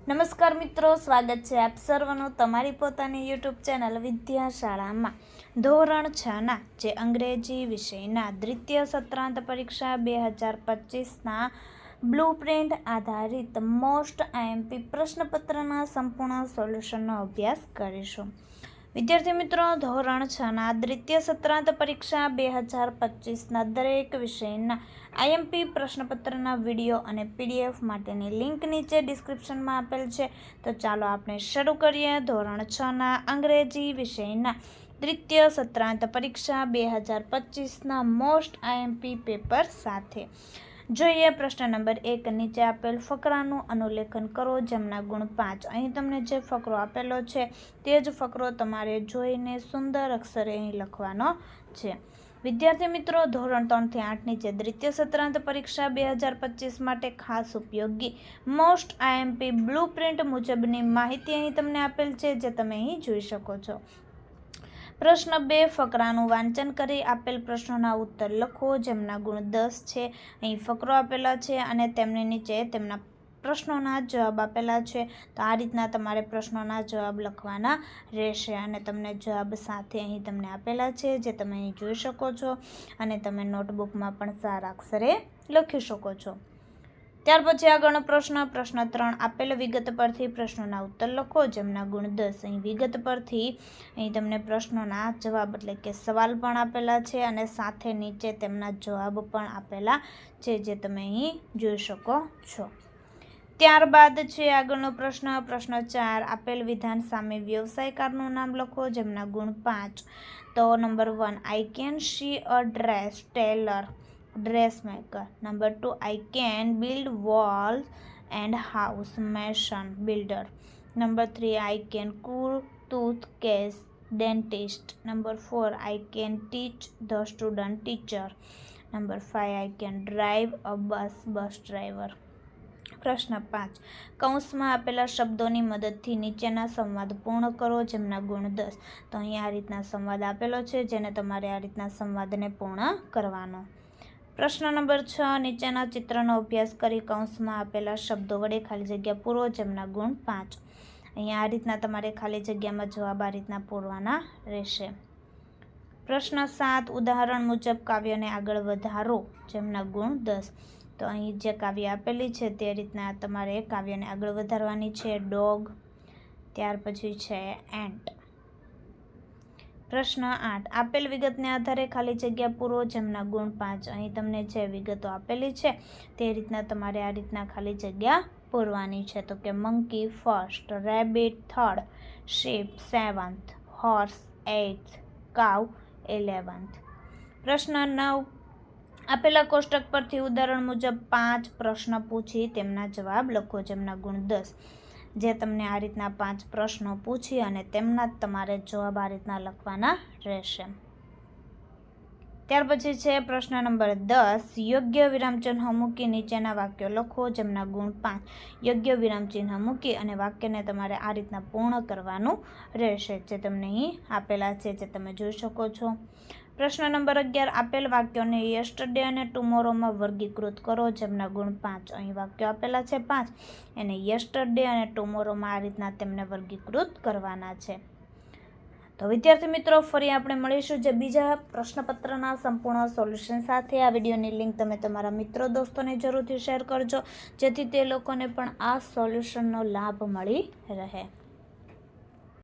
નમસ્કાર મિત્રો, સ્વાગત છે આપ સર્વનું તમારી પોતાની યુટ્યુબ ચેનલ વિદ્યાશાળામાં. ધોરણ છના જે અંગ્રેજી વિષયના દ્વિતીય સત્રાંત પરીક્ષા બે હજાર પચીસના બ્લુ પ્રિન્ટ આધારિત મોસ્ટ આઈએમપી પ્રશ્નપત્રના સંપૂર્ણ સોલ્યુશનનો અભ્યાસ કરીશું. વિદ્યાર્થી મિત્રો, ધોરણ છના દ્વિતીય સત્રાંત પરીક્ષા બે હજાર પચીસના દરેક વિષયના આઈએમપી પ્રશ્નપત્રના વીડિયો અને પીડીએફ માટેની લિંક નીચે ડિસ્ક્રિપ્શનમાં આપેલ છે. તો ચાલો આપણે શરૂ કરીએ ધોરણ છના અંગ્રેજી વિષયના દ્વિતીય સત્રાંત પરીક્ષા બે હજાર પચીસના મોસ્ટ આઈએમપી પેપર સાથે. જોઈએ, પ્રશ્ન નંબર એક, નીચે આપેલ ફકરાનું અનુલેખન કરો, જેમના ગુણ પાંચ. અહીં તમને જે ફકરો આપેલો છે, તે જ ફકરો તમારે જોઈને સુંદર અક્ષરે અહીં લખવાનો છે. વિદ્યાર્થી મિત્રો, ધોરણ ત્રણથી આઠની જે દ્વિતીય સત્રાંત પરીક્ષા બે હજાર પચીસ માટે ખાસ ઉપયોગી મોસ્ટ આઈએમપી બ્લુ પ્રિન્ટ મુજબની માહિતી અહીં તમને આપેલ છે, જે તમે અહીં જોઈ શકો છો. પ્રશ્ન બે, ફકરાનું વાંચન કરી આપેલ પ્રશ્નોના ઉત્તર લખો, જેમના ગુણ દસ છે. અહીં ફકરો આપેલા છે અને તેમની નીચે તેમના પ્રશ્નોના જવાબ આપેલા છે. તો આ રીતના તમારે પ્રશ્નોના જવાબ લખવાના રહેશે અને તમને જવાબ સાથે અહીં તમને આપેલા છે, જે તમે અહીં જોઈ શકો છો અને તમે નોટબુકમાં પણ સારા અક્ષરે લખી શકો છો. ત્યાર પછી આગળનો પ્રશ્ન પ્રશ્ન ત્રણ. આપેલ વિગત પરથી પ્રશ્નોના ઉત્તર લખો. જેમના ગુણ દસ, અહીં વિગત પરથી અહીં તમને પ્રશ્નોના જવાબ એટલે કે સવાલ પણ આપેલા છે અને સાથે નીચે તેમના જવાબ પણ આપેલા છે જે તમે અહીં જોઈ શકો છો. ત્યારબાદ છે આગળનો પ્રશ્ન પ્રશ્ન ચાર. આપેલ વિધાન સામે વ્યવસાયકારનું નામ લખો. જેમના ગુણ પાંચ. તો number one I can she a dress tailor dressmaker. Number two, I can build walls and house mason builder. Number three, I can cool toothpaste dentist. Number four, I can teach the student teacher. Number five, I can drive a bus bus driver. પ્રશ્ન પાંચ કૌંસમાં આપેલા શબ્દોની મદદથી નીચેના સંવાદ પૂર્ણ કરો જેમના ગુણ દસ તો અહીંયા આ રીતના સંવાદ આપેલો છે જેને તમારે આ રીતના સંવાદને પૂર્ણ કરવાનો પ્રશ્ન નંબર છ, નીચેના ચિત્રનો અભ્યાસ કરી કૌંસમાં આપેલા શબ્દો વડે ખાલી જગ્યા પૂરો જેમના ગુણ પાંચ. અહીંયા આ રીતના તમારે ખાલી જગ્યામાં જવાબ આ રીતના પૂરવાના રહેશે. પ્રશ્ન સાત, ઉદાહરણ મુજબ કાવ્યને આગળ વધારો જેમના ગુણ દસ. તો અહીં જે કાવ્ય આપેલી છે તે રીતના તમારે કાવ્યને આગળ વધારવાની છે ડોગ, ત્યાર પછી છે એન્ટ. પ્રશ્ન આઠ. આપેલ વિગતને આધારે ખાલી જગ્યા પૂરો જેમના ગુણ પાંચ. અહીં તમને જે વિગતો આપેલી છે તે રીતના તમારે આ રીતના ખાલી જગ્યા પૂરવાની છે. તો કે monkey, first, rabbit, third, sheep, seventh, horse, eighth cow eleventh. પ્રશ્ન નવ. આપેલા કોષ્ટક પરથી ઉદાહરણ મુજબ પાંચ પ્રશ્ન પૂછી તેમના જવાબ લખો જેમના ગુણ દસ. જે તમને આ રીતના પાંચ પ્રશ્નો પૂછી અને તેમના જ તમારે જવાબ આ રીતના લખવાના રહેશે. ત્યાર પછી છે પ્રશ્ન નંબર દસ. યોગ્ય વિરામચિહ્ન મૂકી નીચેના વાક્યો લખો, જેમના ગુણ પાંચ. યોગ્ય વિરામચિહ્ન મૂકી અને વાક્યને તમારે આ રીતના પૂર્ણ કરવાનું રહેશે, જે તમને અહીં આપેલા છે, જે તમે જોઈ શકો છો. પ્રશ્ન નંબર અગિયાર, આપેલ વાક્યોને યસ્ટરડે અને ટુમોરોમાં વર્ગીકૃત કરો, જેમના ગુણ પાંચ. અહીં વાક્યો આપેલા છે પાંચ. એને યસ્ટરડે અને ટુમોરોમાં આ રીતના તેમને વર્ગીકૃત કરવાના છે. તો વિદ્યાર્થી મિત્રો, ફરી આપણે મળીશું જે બીજા પ્રશ્નપત્રના સંપૂર્ણ સોલ્યુશન સાથે. આ વિડીયોની લિંક તમે તમારા મિત્રો દોસ્તોને જરૂરથી શેર કરજો, જેથી તે લોકોને પણ આ સોલ્યુશનનો લાભ મળી રહે.